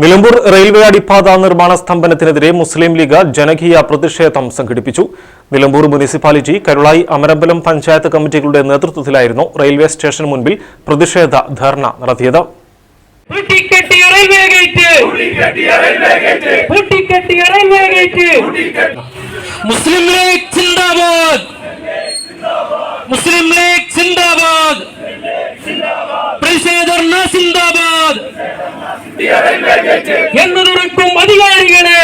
Nilambur railway അടിപ്പാത നിർമ്മാണ സ്തംഭനത്തിനെതിരെ മുസ്ലിം league ജനകീയ പ്രതിഷേധം സംഘടിപ്പിച്ചു. നിലമ്പൂർ മുനിസിപ്പാലിറ്റി കരുളായി അമരമ്പലം പഞ്ചായത്ത് കമ്മിറ്റികളുടെ നേതൃത്വത്തിലായിരുന്നു റെയിൽവേ സ്റ്റേഷന് മുൻപിൽ പ്രതിഷേധ ധർണ നടത്തിയത്. മുസ്ലിം ലീഗ് ജിന്ദാബാദ് മുസ്ലിം ലീഗ് എന്ന് തുറക്കും അധികാരികളെ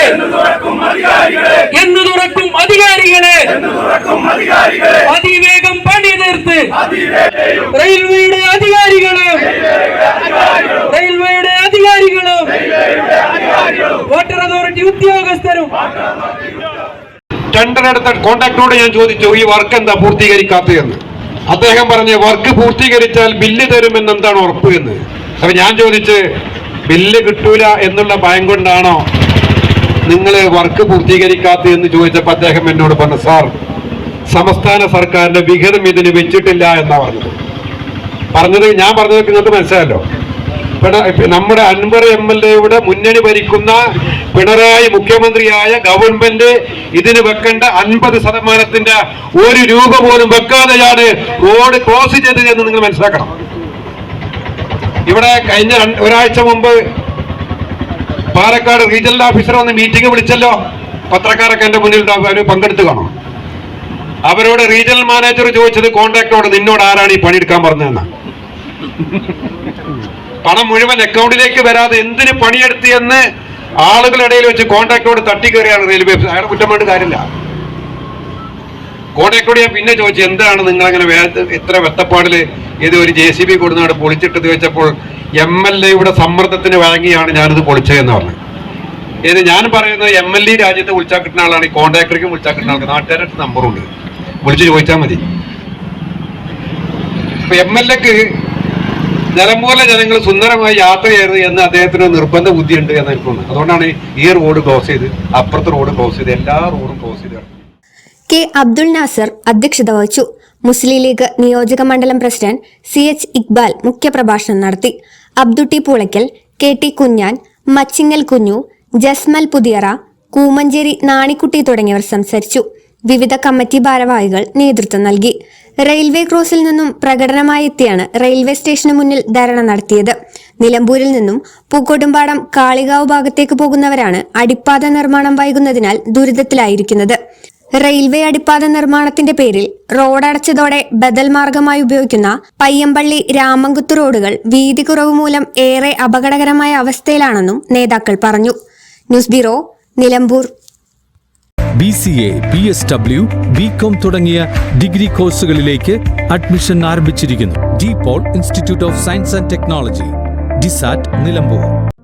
എന്ന് തുറക്കും അധികാരികളെ അതിവേഗം പണി തീർത്ത് റെയിൽവേയുടെ അധികാരികളും റെയിൽവേയുടെ അധികാരികളും വാട്ടർ അതോറിറ്റി ഉദ്യോഗസ്ഥരും ടെൻഡർ എടുത്ത കോൺട്രാക്ടറോട് ഞാൻ ചോദിച്ചു ഈ വർക്ക് എന്താ പൂർത്തീകരിക്കാത്ത എന്ന് അദ്ദേഹം പറഞ്ഞ വർക്ക് പൂർത്തീകരിച്ചാൽ ബില്ല് തരുമെന്ന് എന്താണ് ഉറപ്പ് എന്ന്? അപ്പൊ ഞാൻ ചോദിച്ച് ബില്ല് കിട്ടൂല എന്നുള്ള ഭയം കൊണ്ടാണോ നിങ്ങൾ വർക്ക് പൂർത്തീകരിക്കാത്തത് എന്ന് ചോദിച്ചപ്പോൾ അദ്ദേഹം എന്നോട് പറഞ്ഞു സാർ സംസ്ഥാന സർക്കാരിന്റെ വിഹിതം ഇതിന് വെച്ചിട്ടില്ല എന്നാ പറഞ്ഞത്. പറഞ്ഞത് ഞാൻ പറഞ്ഞത് നിങ്ങൾക്ക് മനസ്സിലായല്ലോ. നമ്മുടെ അൻവർ എം എൽ എയുടെ മുന്നണി ഭരിക്കുന്ന പിണറായി മുഖ്യമന്ത്രിയായ ഗവൺമെന്റ് ഇതിന് വെക്കേണ്ട അൻപത് ശതമാനത്തിന്റെ ഒരു രൂപ പോലും വെക്കാതെയാണ് റോഡ് ക്ലോസ് ചെയ്തത് എന്ന് നിങ്ങൾ മനസ്സിലാക്കണം. ഇവിടെ കഴിഞ്ഞ ഒരാഴ്ച മുമ്പ് പാലക്കാട് റീജിയണൽ ഓഫീസർ വന്ന് മീറ്റിംഗ് വിളിച്ചല്ലോ. പത്രക്കാരൊക്കെ എന്റെ മുന്നിൽ. അവർ പങ്കെടുത്തു കാണും. അവരോട് റീജിയണൽ മാനേജർ ചോദിച്ചത് കോൺട്രാക്ടറോട് നിന്നോട് ആരാണ് ഈ പണിയെടുക്കാൻ പറഞ്ഞതെന്ന്. പണം മുഴുവൻ അക്കൗണ്ടിലേക്ക് വരാതെ എന്തിന് പണിയെടുത്തി എന്ന് വെച്ച് കോൺട്രാക്ടറോട് തട്ടിക്കയറിയാണ് റെയിൽവേ. അയാളുടെ അയാളെ കുറ്റം വേണ്ട കാര്യമില്ല. കോൺട്രാക്ടോട് ഞാൻ പിന്നെ ചോദിച്ചു എന്താണ് വേ- ഇത്ര വെത്തപ്പാടിൽ ഇത് ഒരു ജെ സി ബി കൊടുന്നാട് പൊളിച്ചിട്ടത് വെച്ചപ്പോൾ എം എൽ എയുടെ സമ്മർദ്ദത്തിന് വഴങ്ങിയാണ് ഞാനിത് പൊളിച്ചതെന്ന് പറഞ്ഞത് ഇത് ഞാൻ പറയുന്നത് എം എൽ എ രാജ്യത്ത് വിളിച്ചാൽ കിട്ടുന്ന ആളാണ് ഈ കോൺട്രാക്ടർക്കും വിളിച്ചാൽ കിട്ടുന്ന ആൾക്ക്. നാട്ടുകാരുടെ നമ്പറുണ്ട്. വിളിച്ച് ചോദിച്ചാൽ മതി. എം എൽ എക്ക് നിലമ്പൂരിലെ ജനങ്ങൾ സുന്ദരമായി യാത്ര ചെയ്യരുത് എന്ന് അദ്ദേഹത്തിന് നിർബന്ധ ബുദ്ധിയുണ്ട് എന്ന് എനിക്ക് അതുകൊണ്ടാണ് ഈ റോഡ് ക്ലോസ് ചെയ്ത് അപ്പുറത്തെ റോഡ് ക്ലോസ് ചെയ്ത് എല്ലാ റോഡും ക്ലോസ് ചെയ്ത്. കെ അബ്ദുൾ നാസർ അധ്യക്ഷത വഹിച്ചു. മുസ്ലിം ലീഗ് നിയോജക മണ്ഡലം പ്രസിഡന്റ് സി എച്ച് ഇക്ബാൽ മുഖ്യപ്രഭാഷണം നടത്തി. അബ്ദുട്ടി പൂളയ്ക്കൽ കെ ടി കുഞ്ഞാൻ മച്ചിങ്ങൽ കുഞ്ഞു ജസ്മൽ പുതിയറ കൂമഞ്ചേരി നാണിക്കുട്ടി തുടങ്ങിയവർ സംസാരിച്ചു. വിവിധ കമ്മിറ്റി ഭാരവാഹികൾ നേതൃത്വം നൽകി. റെയിൽവേ ക്രോസിൽ നിന്നും പ്രകടനമായി എത്തിയാണ് റെയിൽവേ സ്റ്റേഷന് മുന്നിൽ ധരണ നടത്തിയത്. നിലമ്പൂരിൽ നിന്നും പൂക്കോട്ടുംപാടം കാളികാവ് ഭാഗത്തേക്ക് പോകുന്നവരാണ് അടിപ്പാത നിർമ്മാണം വൈകുന്നതിനാൽ ദുരിതത്തിലായിരിക്കുന്നത്. റെയിൽവേ അടിപ്പാത നിർമ്മാണത്തിന്റെ പേരിൽ റോഡ് അടച്ചതോടെ ബദൽ മാർഗമായി ഉപയോഗിക്കുന്ന പയ്യമ്പള്ളി രാമങ്കുത്ത് റോഡുകൾ വീതി കുറവ് മൂലം ഏറെ അപകടകരമായ അവസ്ഥയിലാണെന്നും നേതാക്കൾ പറഞ്ഞു. News bureau Nilambur. B C A B S W B com തുടങ്ങിയ ഡിഗ്രി കോഴ്സുകളിലേക്ക് അഡ്മിഷൻ ആരംഭിച്ചിരിക്കുന്നു. De Paul institute of science and technology DiSAT Nilambur.